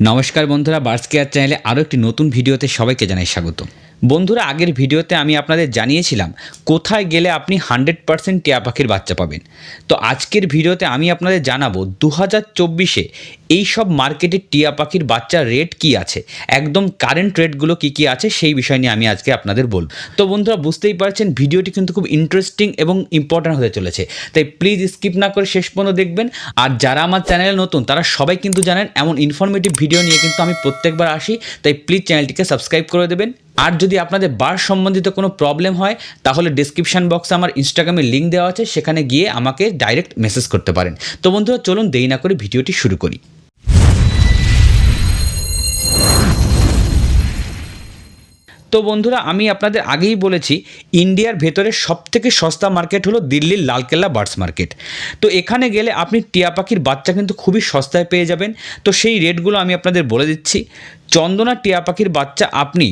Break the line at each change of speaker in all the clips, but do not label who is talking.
নমস্কার বন্ধুরা burst care চ্যানেলে আরও একটি নতুন ভিডিওতে সবাইকে জানাই স্বাগত বন্ধুরা, আগের ভিডিওতে আমি আপনাদের জানিয়েছিলাম কোথায় গেলে আপনি হান্ড্রেড পার্সেন্ট টিয়া পাখির বাচ্চা পাবেন। তো আজকের ভিডিওতে আমি আপনাদের জানাব দু হাজার চব্বিশে এই সব মার্কেটে টিয়া পাখির বাচ্চার রেট কি আছে, একদম কারেন্ট রেটগুলো কি কি আছে সেই বিষয় নিয়ে আমি আজকে আপনাদের বলব। তো বন্ধুরা, বুঝতেই পারছেন, ভিডিওটি কিন্তু খুব ইন্টারেস্টিং এবং ইম্পর্ট্যান্ট হতে চলেছে। তাই প্লিজ স্কিপ না করে শেষ পর্যন্ত দেখবেন। আর যারা আমার চ্যানেলে নতুন, তারা সবাই কিন্তু জানেন, এমন ইনফরমেটিভ ভিডিও নিয়ে কিন্তু আমি প্রত্যেকবার আসি। তাই প্লিজ চ্যানেলটিকে সাবস্ক্রাইব করে দেবেন। আর যদি আপনাদের বার সম্বন্ধিত কোনো প্রবলেম হয়, তাহলে ডিসক্রিপশন বক্সে আমার ইনস্টাগ্রামের লিঙ্ক দেওয়া আছে, সেখানে গিয়ে আমাকে ডাইরেক্ট মেসেজ করতে পারেন। তো বন্ধুরা, চলুন দেরি না করে ভিডিওটি শুরু করি। তো বন্ধুরা, আমি আপনাদের আগেই বলেছি, ইন্ডিয়ার ভেতরে সবথেকে সস্তা মার্কেট হলো দিল্লির লালকেল্লা বার্ডস মার্কেট। তো এখানে গেলে আপনি টিয়া পাখির বাচ্চা কিন্তু খুবই সস্তায় পেয়ে যাবেন। তো সেই রেটগুলো আমি আপনাদের বলে দিচ্ছি। চন্দনা টিয়া পাখির বাচ্চা আপনি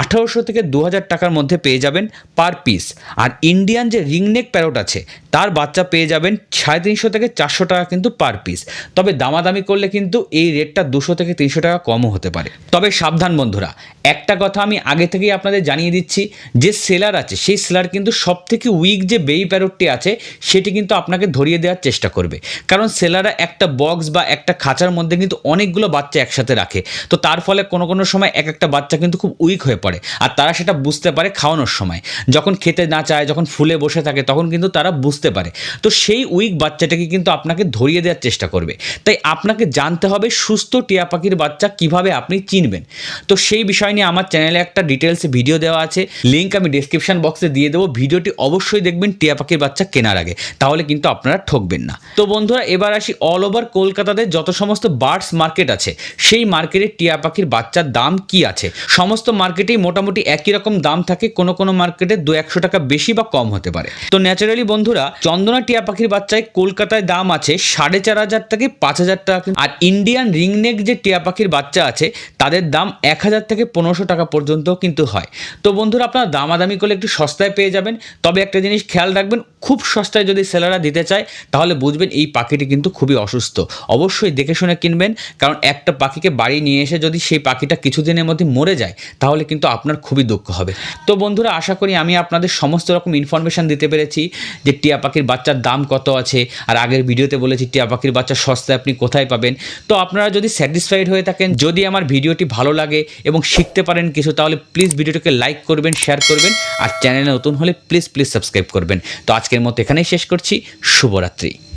আঠারোশো থেকে দু হাজার টাকার মধ্যে পেয়ে যাবেন পার পিস। আর ইন্ডিয়ান যে রিংনেক প্যারট আছে, তার বাচ্চা পেয়ে যাবেন সাড়ে তিনশো থেকে চারশো টাকা কিন্তু পার পিস। তবে দামাদামি করলে কিন্তু এই রেটটা দুশো থেকে তিনশো টাকা কমও হতে পারে। তবে সাবধান বন্ধুরা, একটা কথা আমি আগে থেকেই আপনাদের জানিয়ে দিচ্ছি, যে সেলার আছে, সেই সেলার কিন্তু সব থেকে উইক যে বেই প্যারটটি আছে, সেটি কিন্তু আপনাকে ধরিয়ে দেওয়ার চেষ্টা করবে। কারণ সেলাররা একটা বক্স বা একটা খাঁচার মধ্যে কিন্তু অনেকগুলো বাচ্চা একসাথে রাখে। তো তার ফলে কোনো কোনো সময় এক একটা বাচ্চা কিন্তু খুব উইক হয়ে পড়ে। আর তারা সেটা বুঝতে পারে খাওয়ানোর সময়। যখন খেতে না চায়, যখন ফুলে বসে থাকে, তখন কিন্তু তারা বুঝতে পারে। তো সেই উইক বাচ্চাটাকে কিন্তু আপনাকে ধরিয়ে দেওয়ার চেষ্টা করবে। তাই আপনাকে জানতে হবে সুস্থ টিয়া পাখির বাচ্চা কীভাবে আপনি চিনবেন। তো সেই বিষয় নিয়ে আমার চ্যানেলে একটা ডিটেলসে ভিডিও দেওয়া আছে। লিঙ্ক আমি ডিসক্রিপশন বক্সে দিয়ে দেবো। ভিডিওটি অবশ্যই দেখবেন টিয়া পাখির বাচ্চা কেনার আগে। তাহলে কিন্তু আপনারা ঠকবেন না। তো বন্ধুরা, এবার আসি অল ওভার কলকাতাতে যত সমস্ত বার্ডস মার্কেট আছে, সেই মার্কেটে টিয়া পাখির বাচ্চার দাম কি আছে? সমস্ত মার্কেটেই মোটামুটি একই রকম দাম থাকে, কোনো কোনো মার্কেটে দু একশো টাকা বেশি বা কম হতে পারে। তো ন্যাচারালি বন্ধুরা, চন্দনা টিয়া পাখির বাচ্চায় কলকাতায় দাম আছে সাড়ে চার হাজার থেকে পাঁচ হাজার টাকা আর ইন্ডিয়ান রিংনেক যে টিয়া পাখির বাচ্চা আছে, তাদের দাম এক হাজার থেকে পনেরোশো টাকা পর্যন্ত কিন্তু হয়। তো বন্ধুরা, আপনারা দামাদামি করলে একটু সস্তায় পেয়ে যাবেন। তবে একটা জিনিস খেয়াল রাখবেন খুব সস্তায় যদি সেলাররা দিতে চায়, তাহলে বুঝবেন এই পাখিটি কিন্তু খুবই অসুস্থ। অবশ্যই দেখে শুনে কিনবেন, কারণ একটা পাখিকে বাড়ি নিয়ে এসে যদি সেই পাখিটা কিছুদিনের মধ্যে মরে যায়, তাহলে কিন্তু আপনার খুবই দুঃখ হবে। তো বন্ধুরা, আশা করি আমি আপনাদের সমস্ত রকম ইনফরমেশান দিতে পেরেছি, যে টিয়া পাখির বাচ্চার দাম কত আছে, আর আগের ভিডিওতে বলেছি টিয়া পাখির বাচ্চা সস্তায় আপনি কোথায় পাবেন। তো আপনারা যদি স্যাটিসফাইড হয়ে থাকেন, যদি আমার ভিডিওটি ভালো লাগে এবং শিখতে পারেন কিছু, তাহলে প্লিজ ভিডিওটিকে লাইক করবেন শেয়ার করবেন, আর চ্যানেলে নতুন হলে প্লিজ প্লিজ সাবস্ক্রাইব করবেন। তো আজকের মতো এখানেই শেষ করছি। শুভরাত্রি।